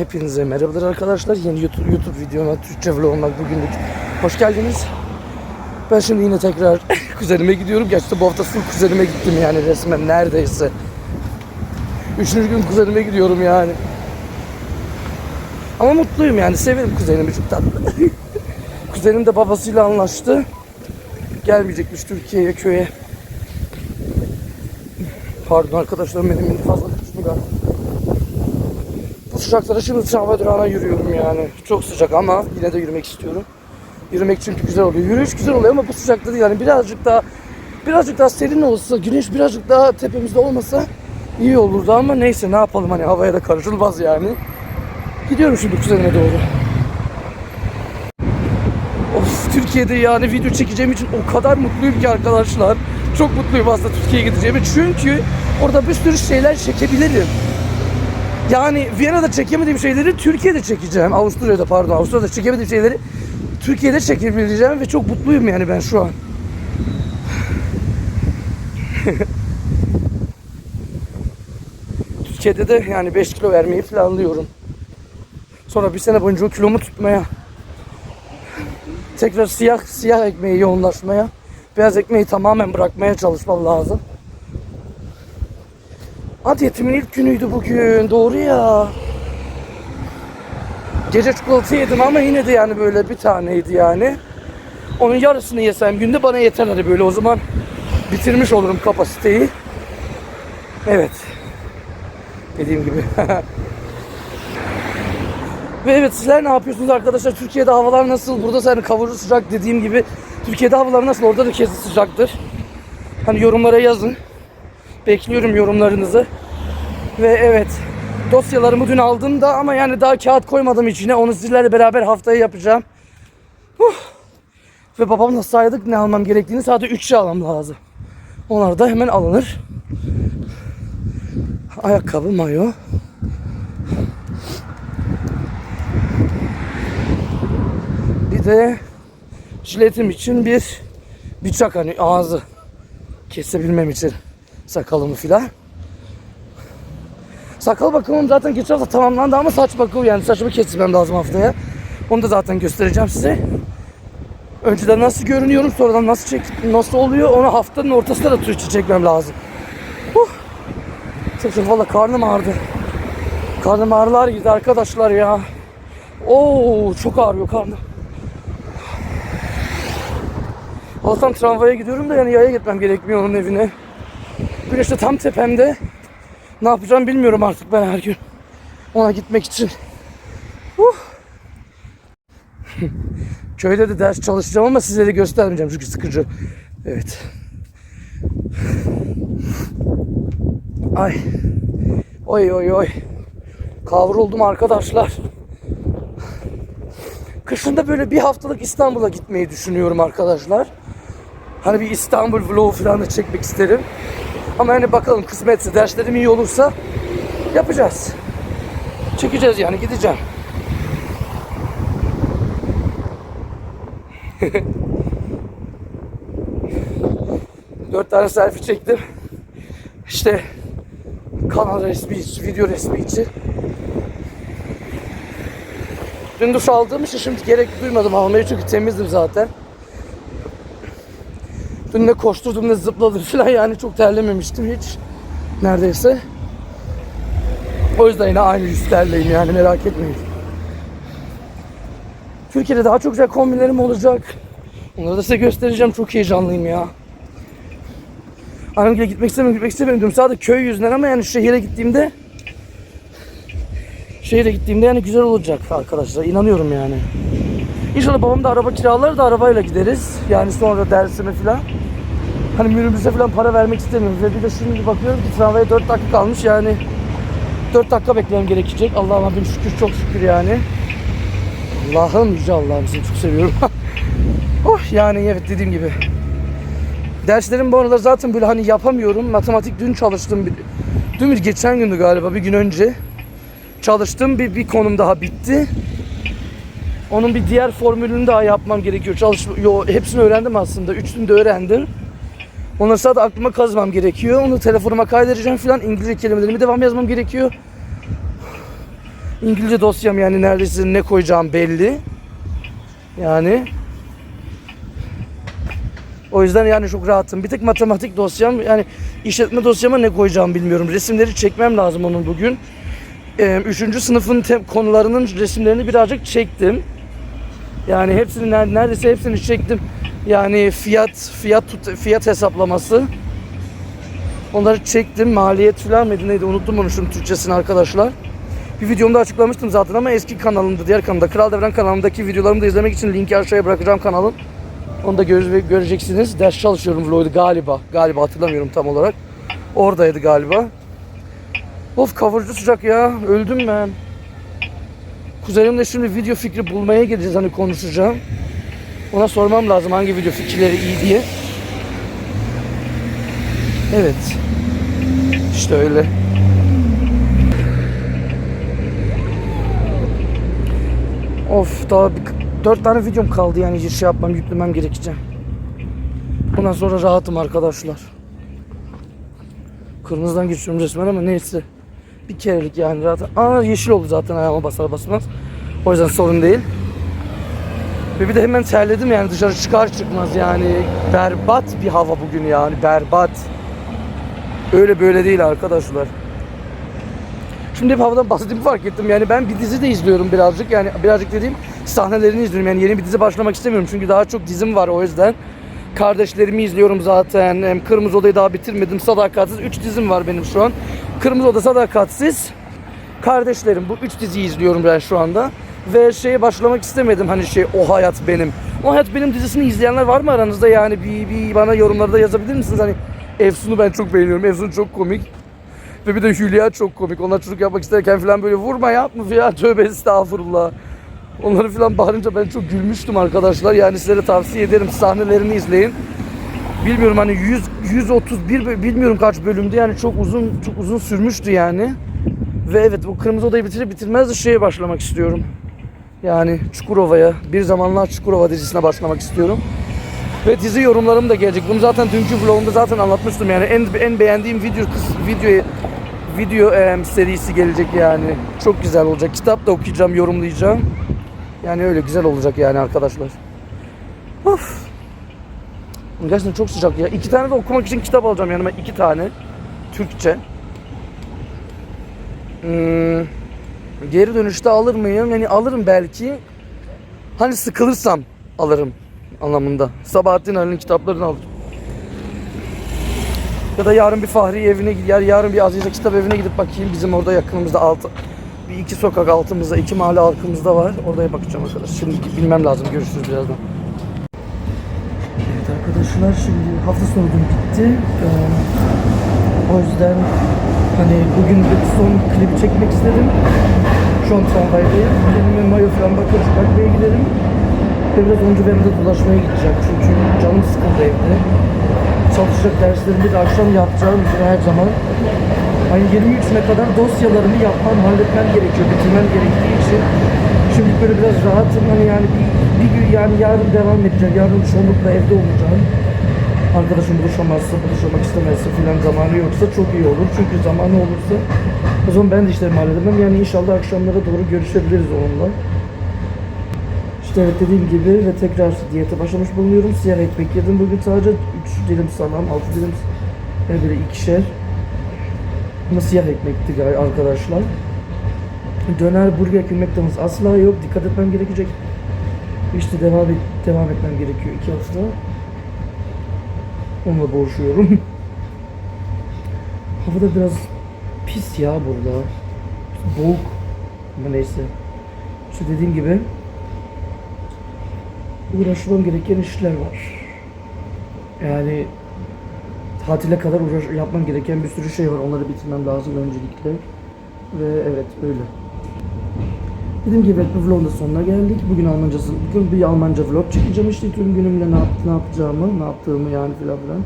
Hepinize merhabalar arkadaşlar. Yeni YouTube, YouTube videoma Türkçe vloguma bugünlük hoş geldiniz. Ben şimdi yine tekrar kuzenime gidiyorum. Gerçi bu hafta full kuzenime gittim yani resmen neredeyse. Üçüncü gün kuzenime gidiyorum yani. Ama mutluyum yani. Severim kuzenimi çok tatlı. Kuzenim de babasıyla anlaştı. Gelmeyecekmiş Türkiye'ye köye. Pardon arkadaşlar benim beni fazla kısmı galiba. Sıcaklara şimdi tramvay durağına yürüyorum yani. Çok sıcak ama yine de yürümek istiyorum. Yürümek çünkü güzel oluyor. Yürüyüş güzel oluyor ama bu sıcakta değil yani birazcık daha birazcık daha serin olsa, güneş birazcık daha tepemizde olmasa iyi olurdu ama neyse ne yapalım hani havaya da karışılmaz yani. Gidiyorum şimdi kuzenime doğru. Of Türkiye'de yani video çekeceğim için o kadar mutluyum ki arkadaşlar. Çok mutluyum aslında Türkiye'ye gideceğime çünkü orada bir sürü şeyler çekebilirim. Yani Viyana'da çekemediğim şeyleri Türkiye'de çekeceğim. Avusturya'da pardon Avusturya'da çekemediğim şeyleri Türkiye'de çekebileceğim ve çok mutluyum yani ben şu an. Türkiye'de de yani 5 kilo vermeyi planlıyorum. Sonra bir sene boyunca o kilomu tutmaya. Tekrar siyah siyah ekmeği yoğunlaşmaya. Beyaz ekmeği tamamen bırakmaya çalışmam lazım. Adiyetimin ilk günüydü bugün. Doğru ya. Gece çikolata yedim ama yine de yani böyle bir taneydi yani. Onun yarısını yesem günde bana yeter hadi böyle o zaman bitirmiş olurum kapasiteyi. Evet. Dediğim gibi. Ve evet sizler ne yapıyorsunuz arkadaşlar? Türkiye'de havalar nasıl? Burada sen kavurucu sıcak dediğim gibi. Türkiye'de havalar nasıl? Orada da kesin sıcaktır. Hani yorumlara yazın. Bekliyorum yorumlarınızı. Ve evet dosyalarımı dün aldım da ama yani daha kağıt koymadım içine. Onu sizlerle beraber haftaya yapacağım. Huh. Ve babamla saydık ne almam gerektiğini. Sadece 3 şey almam lazım. Onlar da hemen alınır. Ayakkabı, mayo. Bir de jiletim için bir bıçak hani ağzı kesebilmem için sakalımı filan. Sakal bakımım zaten geçen hafta tamamlandı ama saç bakımı yani saçımı kesmem lazım haftaya. Onu da zaten göstereceğim size. Önceden nasıl görünüyorum sonradan nasıl çek nasıl oluyor onu haftanın ortasında da Türkçe çekmem lazım. Huh. Çok valla karnım ağrıdı. Karnım ağrılar girdi arkadaşlar ya. Oo çok ağrıyor karnım. Allah'tan tramvaya gidiyorum da yani yaya gitmem gerekmiyor onun evine. Güneş de tam tepemde. Ne yapacağım bilmiyorum artık ben her gün. Ona gitmek için. Uh. Köyde de ders çalışacağım ama sizlere göstermeyeceğim çünkü sıkıcı. Evet. Ay. Oy oy oy. Kavruldum arkadaşlar. Kışında böyle bir haftalık İstanbul'a gitmeyi düşünüyorum arkadaşlar. Hani bir İstanbul vlogu falan da çekmek isterim. Ama yani bakalım kısmetse derslerim iyi olursa yapacağız. Çekeceğiz yani gideceğim. Dört tane selfie çektim. İşte kanal resmi için, video resmi için. Dün duş aldığım için şimdi gerek duymadım almayı çünkü temizdim zaten. Dün ne koşturdum ne zıpladım falan yani çok terlememiştim hiç. Neredeyse. O yüzden yine aynı üstlerdeyim yani merak etmeyin. Türkiye'de daha çok güzel kombinlerim olacak. Onları da size göstereceğim. Çok heyecanlıyım ya. Annemgile gitmek istemiyorum, gitmek istemiyorum diyorum. Sadece köy yüzünden ama yani şehire gittiğimde şehire gittiğimde yani güzel olacak arkadaşlar. İnanıyorum yani. İnşallah babam da araba kiralar da arabayla gideriz. Yani sonra dersime falan. Hani minibüse falan para vermek istemiyorum. Ve bir de şimdi bakıyorum ki tramvaya 4 dakika kalmış yani. 4 dakika beklemem gerekecek. Allah'ım Rabbim şükür çok şükür yani. Allah'ım yüce Allah'ım seni çok seviyorum. oh yani evet dediğim gibi. Derslerim bu aralar zaten böyle hani yapamıyorum. Matematik dün çalıştım. Bir, dün bir geçen gündü galiba bir gün önce. Çalıştım bir, bir konum daha bitti. Onun bir diğer formülünü daha yapmam gerekiyor. Çalış, yo, hepsini öğrendim aslında. Üçünü de öğrendim. Onları sadece aklıma kazmam gerekiyor. Onu telefonuma kaydedeceğim falan. İngilizce kelimelerimi devam yazmam gerekiyor. İngilizce dosyam yani neredeyse ne koyacağım belli. Yani o yüzden yani çok rahatım. Bir tek matematik dosyam yani işletme dosyama ne koyacağımı bilmiyorum. Resimleri çekmem lazım onun bugün. Ee, üçüncü sınıfın konularının resimlerini birazcık çektim. Yani hepsini ner- neredeyse hepsini çektim. Yani fiyat fiyat fiyat hesaplaması. Onları çektim. Maliyet falan mıydı neydi unuttum onu şunun Türkçesini arkadaşlar. Bir videomda açıklamıştım zaten ama eski kanalımda diğer kanalda Kral Devran kanalımdaki videolarımı da izlemek için linki aşağıya bırakacağım kanalın. Onu da göre- göreceksiniz. Ders çalışıyorum vlogu galiba. Galiba hatırlamıyorum tam olarak. Oradaydı galiba. Of kavurucu sıcak ya. Öldüm ben. Kuzenimle şimdi video fikri bulmaya gideceğiz hani konuşacağım. Ona sormam lazım hangi video fikirleri iyi diye. Evet. İşte öyle. Of daha bir, dört tane videom kaldı yani hiç şey yapmam yüklemem gerekecek. Ondan sonra rahatım arkadaşlar. Kırmızıdan geçiyorum resmen ama neyse. Bir kerelik yani rahat. Aa yeşil oldu zaten ayağıma basar basmaz. O yüzden sorun değil. Ve bir de hemen terledim yani dışarı çıkar çıkmaz yani. Berbat bir hava bugün yani berbat. Öyle böyle değil arkadaşlar. Şimdi hep havadan bahsettiğimi fark ettim. Yani ben bir dizi de izliyorum birazcık. Yani birazcık dediğim sahnelerini izliyorum. Yani yeni bir dizi başlamak istemiyorum. Çünkü daha çok dizim var o yüzden. Kardeşlerimi izliyorum zaten. Hem Kırmızı Oda'yı daha bitirmedim. Sadakatsiz. 3 dizim var benim şu an. Kırmızı Oda, Sadakatsiz. Kardeşlerim. Bu 3 diziyi izliyorum ben şu anda. Ve şeye başlamak istemedim. Hani şey O Hayat Benim. O Hayat Benim dizisini izleyenler var mı aranızda? Yani bir, bir bana yorumlarda yazabilir misiniz? Hani Efsun'u ben çok beğeniyorum. Efsun çok komik. Ve bir de Hülya çok komik. Onlar çocuk yapmak isterken falan böyle vurma yapma falan tövbe estağfurullah. Onları falan bağırınca ben çok gülmüştüm arkadaşlar. Yani sizlere tavsiye ederim sahnelerini izleyin. Bilmiyorum hani 100 131 bö- bilmiyorum kaç bölümdü yani çok uzun çok uzun sürmüştü yani. Ve evet bu Kırmızı Oda'yı bitirir bitirmez de şeye başlamak istiyorum. Yani Çukurova'ya, bir zamanlar Çukurova dizisine başlamak istiyorum. Ve dizi yorumlarım da gelecek. Bunu zaten dünkü vlogumda zaten anlatmıştım yani en en beğendiğim video video video em, serisi gelecek yani. Çok güzel olacak. Kitap da okuyacağım, yorumlayacağım. Yani öyle güzel olacak yani arkadaşlar. Of. Gerçekten çok sıcak ya. İki tane de okumak için kitap alacağım yanıma. iki tane. Türkçe. Hmm, geri dönüşte alır mıyım? Yani alırım belki. Hani sıkılırsam alırım anlamında. Sabahattin Ali'nin kitaplarını alırım. Ya da yarın bir Fahri evine gidip yar- yarın bir Azize kitap evine gidip bakayım. Bizim orada yakınımızda altı bir iki sokak altımızda, iki mahalle altımızda var. Oraya bakacağım arkadaş. Şimdi bilmem lazım. Görüşürüz birazdan. Evet arkadaşlar şimdi hafta sonu bitti. Ee, o yüzden hani bugün bir son klibi çekmek istedim. Şu an tramvaydayım. Kendime mayo falan bakıp bakmaya gidelim. Ve biraz önce ben de dolaşmaya gideceğim. Çünkü canım sıkıldı evde. Çalışacak derslerimi de akşam yapacağım her zaman. Hani 23'üne kadar dosyalarımı yapmam, halletmem gerekiyor, bitirmem gerektiği için. Şimdi böyle biraz rahatım hani yani bir, bir gün yani yarın devam edeceğim. Yarın çoğunlukla evde olacağım. Arkadaşım buluşamazsa, buluşamak istemezse filan zamanı yoksa çok iyi olur. Çünkü zamanı olursa o zaman ben de işlerimi halledemem. Yani inşallah akşamlara doğru görüşebiliriz onunla. İşte evet dediğim gibi ve tekrar diyete başlamış bulunuyorum. Siyah ekmek yedim bugün sadece 3 dilim salam, 6 dilim yani böyle ikişer. Ama siyah ekmekti arkadaşlar. Döner, burger, McDonald's asla yok. Dikkat etmem gerekecek. İşte devam, et, devam etmem gerekiyor iki hafta. Onunla boğuşuyorum. Havada biraz pis ya burada. Boğuk. Ama neyse. İşte dediğim gibi uğraşmam gereken işler var. Yani tatile kadar uğraş yapmam gereken bir sürü şey var. Onları bitirmem lazım öncelikle. Ve evet öyle. Dediğim gibi bu vlogun da sonuna geldik. Bugün Almancası, bugün bir Almanca vlog çekeceğim işte tüm günümle ne, yap, ne yapacağımı, ne yaptığımı yani filan filan.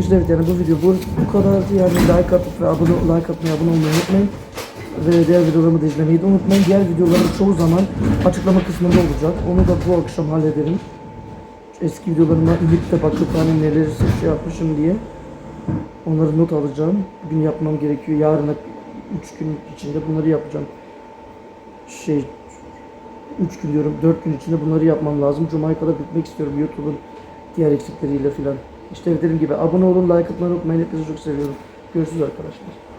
İşte evet yani bu video bu, bu kadar yani like atıp ve abone, like atmayı, abone olmayı unutmayın. Ve diğer videolarımı da izlemeyi de unutmayın. Diğer videolarım çoğu zaman açıklama kısmında olacak. Onu da bu akşam hallederim. Eski videolarıma inip de bakıp hani neleri şey yapmışım diye. Onları not alacağım. Bugün yapmam gerekiyor. Yarına 3 gün içinde bunları yapacağım. Şey 3 gün diyorum 4 gün içinde bunları yapmam lazım. Cuma'ya kadar bitmek istiyorum YouTube'un diğer eksikleriyle filan. İşte dediğim gibi abone olun, like atmayı unutmayın. Hepinizi çok seviyorum. Görüşürüz arkadaşlar.